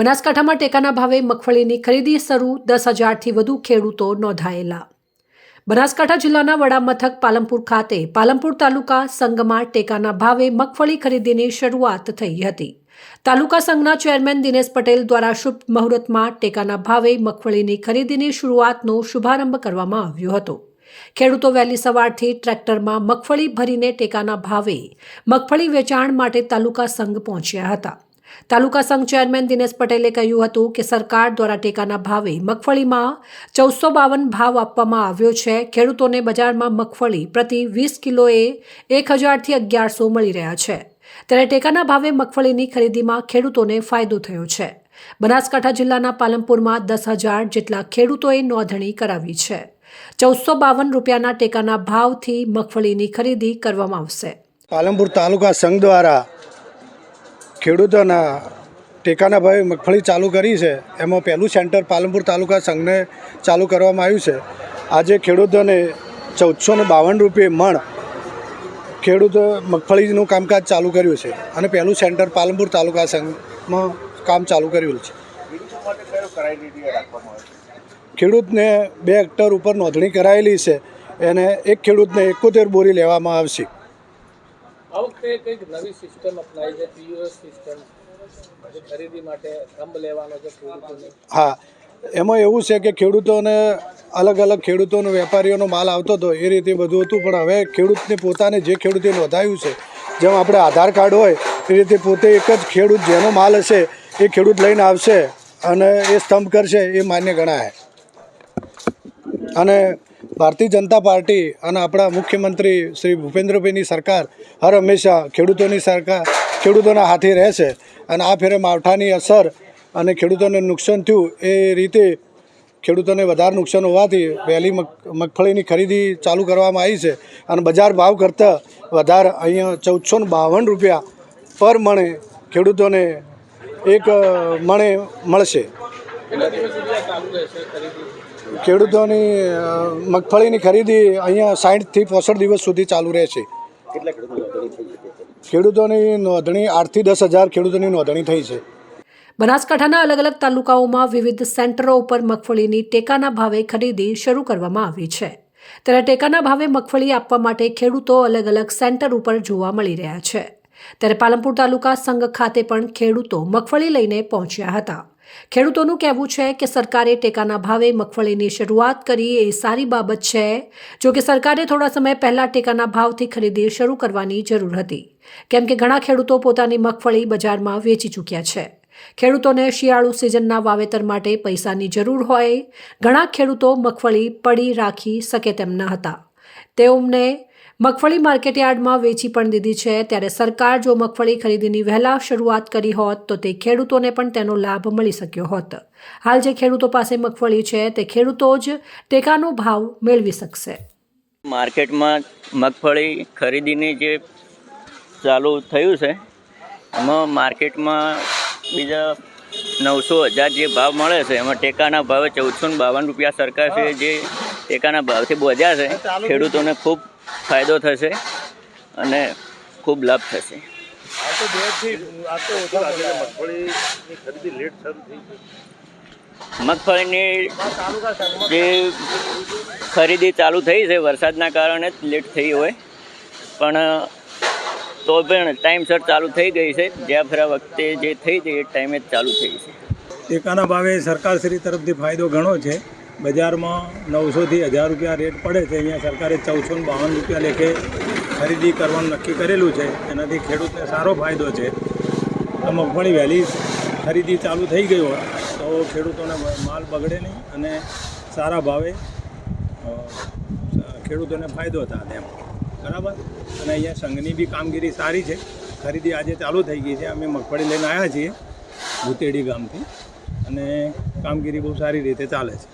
બનાસકાંઠામાં ટેકાના ભાવે મગફળીની ખરીદી શરૂ, દસ હજારથી વધુ ખેડૂતો નોંધાયેલા. બનાસકાંઠા જિલ્લાના વડામથક પાલમપુર ખાતે પાલનપુર તાલુકા સંઘમાં ટેકાના ભાવે મગફળી ખરીદીની શરૂઆત થઈ હતી. તાલુકા સંઘના ચેરમેન દિનેશ પટેલ દ્વારા શુભ મુહૂર્તમાં ટેકાના ભાવે મગફળીની ખરીદીની શરૂઆતનો શુભારંભ કરવામાં આવ્યો હતો. ખેડૂતો વહેલી સવારથી ટ્રેક્ટરમાં મગફળી ભરીને ટેકાના ભાવે મગફળી વેચાણ માટે તાલુકા સંઘ પહોંચ્યા હતા. તાલુકા સંઘ ચેરમેન દિનેશ પટેલે કહ્યું હતું કે સરકાર દ્વારા ટેકાના ભાવે મગફળીમાં ચૌદસો બાવન ભાવ આપવામાં આવ્યો છે. ખેડૂતોને બજારમાં મગફળી પ્રતિ વીસ કિલોએ એક હજારથી અગિયારસો મળી રહ્યા છે. ત્યારે ટેકાના ભાવે મગફળીની ખરીદીમાં ખેડૂતોને ફાયદો થયો છે. બનાસકાંઠા જિલ્લાના પાલનપુરમાં દસ હજાર જેટલા ખેડૂતોએ નોંધણી કરાવી છે. ચૌદસો બાવન રૂપિયાના ટેકાના ભાવથી મગફળીની ખરીદી કરવામાં આવશે. પાલનપુર તાલુકા સંઘ દ્વારા ખેડૂતોના ટેકાના ભાવે મગફળી ચાલુ કરી છે. એમાં પહેલું સેન્ટર પાલનપુર તાલુકા સંઘને ચાલુ કરવામાં આવ્યું છે. આજે ખેડૂતોને ચૌદસો ને બાવન રૂપિયે મણ ખેડૂતો મગફળીનું કામકાજ ચાલુ કર્યું છે અને પહેલું સેન્ટર પાલનપુર તાલુકા સંઘમાં કામ ચાલુ કર્યું છે. ખેડૂતને બે હેક્ટર ઉપર નોંધણી કરાયેલી છે. એને એક ખેડૂતને એકોતેર બોરી લેવામાં આવશે. આ વખતે કંઈક નવી સિસ્ટમ અપનાવી છે પીયુએસ સિસ્ટમ ખરીદી માટે થંભ લેવાનો છે હા, એમાં એવું છે કે ખેડૂતોને અલગ અલગ ખેડૂતોનો, વેપારીઓનો માલ આવતો હતો એ રીતે બધું હતું, પણ હવે ખેડૂતને પોતાને જે ખેડૂતે નોંધાયું છે, જેમ આપણે આધાર કાર્ડ હોય, એ રીતે પોતે એક જ ખેડૂત જેનો માલ હશે, એ ખેડૂત લઈને આવશે અને એ સ્તંભ કરશે, એ માન્ય ગણાય. અને ભારતીય જનતા પાર્ટી અને આપણા મુખ્યમંત્રી શ્રી ભૂપેન્દ્રભાઈની સરકાર હર હંમેશા ખેડૂતોની સરકાર ખેડૂતોના હાથે રહેશે અને આ ફેરે માવઠાની અસર અને ખેડૂતોને નુકસાન થયું એ રીતે ખેડૂતોને વધારે નુકસાન હોવાથી વહેલી મગ, મગફળીની ખરીદી ચાલુ કરવામાં આવી છે અને બજાર ભાવ કરતાં વધારે અહીંયા ચૌદસો બાવન રૂપિયા પર મણે ખેડૂતોને એક મણે મળશે. ખેડૂતોની મગફળીની ખરીદી અહીંયા સાઠથી પોસઠ દિવસ સુધી ચાલુ રહે છે. ખેડૂતોની નોંધણી આઠથી દસ હજાર ખેડૂતોની નોંધણી થઈ છે. બનાસકાંઠાના અલગ અલગ તાલુકાઓમાં વિવિધ સેન્ટરો ઉપર મગફળીની ટેકાના ભાવે ખરીદી શરૂ કરવામાં આવી છે. ત્યારે ટેકાના ભાવે મગફળી આપવા માટે ખેડૂતો અલગ અલગ સેન્ટર ઉપર જોવા મળી રહ્યા છે. ત્યારે પાલનપુર તાલુકા સંઘ ખાતે પણ ખેડૂતો મગફળી લઈને પહોંચ્યા હતા. ખેડૂતોનું કહેવું છે કે સરકારે ટેકાના ભાવે મગફળીની શરૂઆત કરી એ સારી બાબત છે, જો કે સરકારે થોડા સમય પહેલા ટેકાના ભાવથી ખરીદી શરૂ કરવાની જરૂર હતી. કેમ કે ઘણા ખેડૂતો પોતાની મગફળી બજારમાં વેચી ચૂક્યા છે. ખેડૂતોને શિયાળુ સિઝનના વાવેતર માટે પૈસાની જરૂર હોય, ઘણા ખેડૂતો મગફળી પડી રાખી શકે તેમ ન હતા. તેઓને મગફળી માર્કેટયાર્ડમાં વેચી પણ દીધી છે. ત્યારે સરકાર જો મગફળી ખરીદીની વહેલા શરૂઆત કરી હોત, તો તે ખેડૂતોને પણ તેનો લાભ મળી શક્યો હોત. હાલ જે ખેડૂતો પાસે મગફળી છે, તે ખેડૂતો જ ટેકાનો ભાવ મેળવી શકશે. માર્કેટમાં મગફળી ખરીદીની જે ચાલુ થયું છે, એમાં માર્કેટમાં બીજા નવસો હજાર જે ભાવ મળે છે, એમાં ટેકાના ભાવે ચૌદસો ને બાવન રૂપિયા સરકાર છે, જે ટેકાના ભાવથી બોધ્યા છે. ખેડૂતોને ખૂબ ફાયદો થશે અને ખૂબ લાભ થશે. મગફળીની જે ખરીદી ચાલુ થઈ છે વરસાદના કારણે જ લેટ થઈ હોય. પણ તો પણ ટાઈમસર ચાલુ થઈ ગઈ છે. જ્યાં ફરા વખતે જે થઈ હતી એ ટાઈમે જ ચાલુ થઈ છે. ટેકાના ભાવે સરકારશ્રી તરફથી ફાયદો ઘણો છે. બજારમાં નવસોથી હજાર રૂપિયા રેટ પડે છે. અહીંયા સરકારે ચૌદસો બાવન રૂપિયા લેખે ખરીદી કરવાનું નક્કી કરેલું છે. એનાથી ખેડૂતને સારો ફાયદો છે. તો મગફળી વહેલી ખરીદી ચાલુ થઈ ગઈ હોય તો ખેડૂતોને માલ બગડે નહીં અને સારા ભાવે ખેડૂતોને ફાયદો થાય એમ. બરાબર? અને અહીંયા સંઘની બી કામગીરી સારી છે. ખરીદી આજે ચાલુ થઈ ગઈ છે. અમે મગફળી લઈને આવ્યા છીએ ભૂતેડી ગામથી. અને કામગીરી બહુ સારી રીતે ચાલે છે.